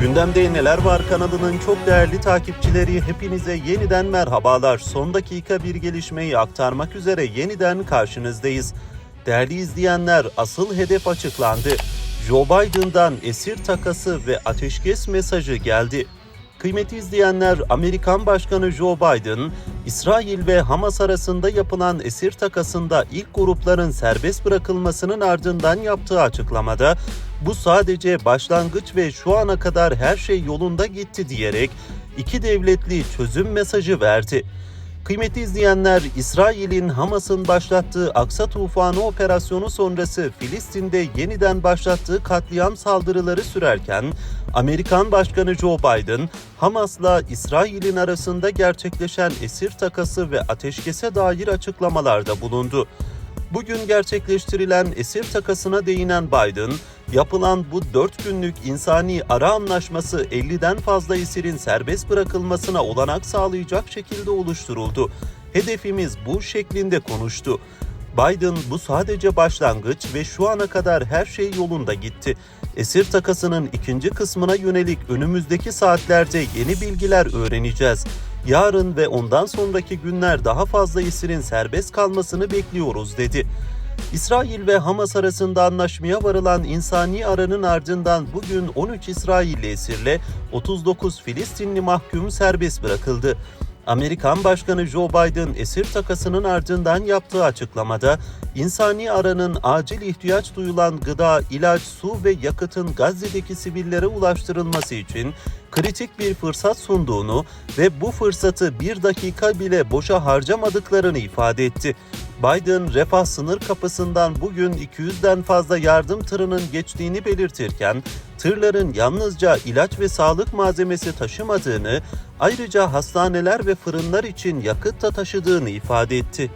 Gündemde Neler Var kanalının çok değerli takipçileri hepinize yeniden merhabalar. Son dakika bir gelişmeyi aktarmak üzere yeniden karşınızdayız. Değerli izleyenler asıl hedef açıklandı. Joe Biden'dan esir takası ve ateşkes mesajı geldi. Kıymetli izleyenler, Amerikan Başkanı Joe Biden, İsrail ve Hamas arasında yapılan esir takasında ilk grupların serbest bırakılmasının ardından yaptığı açıklamada bu sadece başlangıç ve şu ana kadar her şey yolunda gitti diyerek iki devletli çözüm mesajı verdi. Kıymetli izleyenler, İsrail'in Hamas'ın başlattığı Aksa Tufanı operasyonu sonrası Filistin'de yeniden başlattığı katliam saldırıları sürerken Amerikan Başkanı Joe Biden, Hamas'la İsrail'in arasında gerçekleşen esir takası ve ateşkese dair açıklamalarda bulundu. Bugün gerçekleştirilen esir takasına değinen Biden, yapılan bu 4 günlük insani ara anlaşması 50'den fazla esirin serbest bırakılmasına olanak sağlayacak şekilde oluşturuldu. Hedefimiz bu şeklinde konuştu. Biden bu sadece başlangıç ve şu ana kadar her şey yolunda gitti. Esir takasının ikinci kısmına yönelik önümüzdeki saatlerde yeni bilgiler öğreneceğiz. Yarın ve ondan sonraki günler daha fazla esirin serbest kalmasını bekliyoruz dedi. İsrail ve Hamas arasında anlaşmaya varılan insani aranın ardından bugün 13 İsrailli esirle 39 Filistinli mahkum serbest bırakıldı. Amerikan Başkanı Joe Biden esir takasının ardından yaptığı açıklamada insani aranın acil ihtiyaç duyulan gıda, ilaç, su ve yakıtın Gazze'deki sivillere ulaştırılması için kritik bir fırsat sunduğunu ve bu fırsatı bir dakika bile boşa harcamadıklarını ifade etti. Biden refah sınır kapısından bugün 200'den fazla yardım tırının geçtiğini belirtirken tırların yalnızca ilaç ve sağlık malzemesi taşımadığını, ayrıca hastaneler ve fırınlar için yakıt da taşıdığını ifade etti.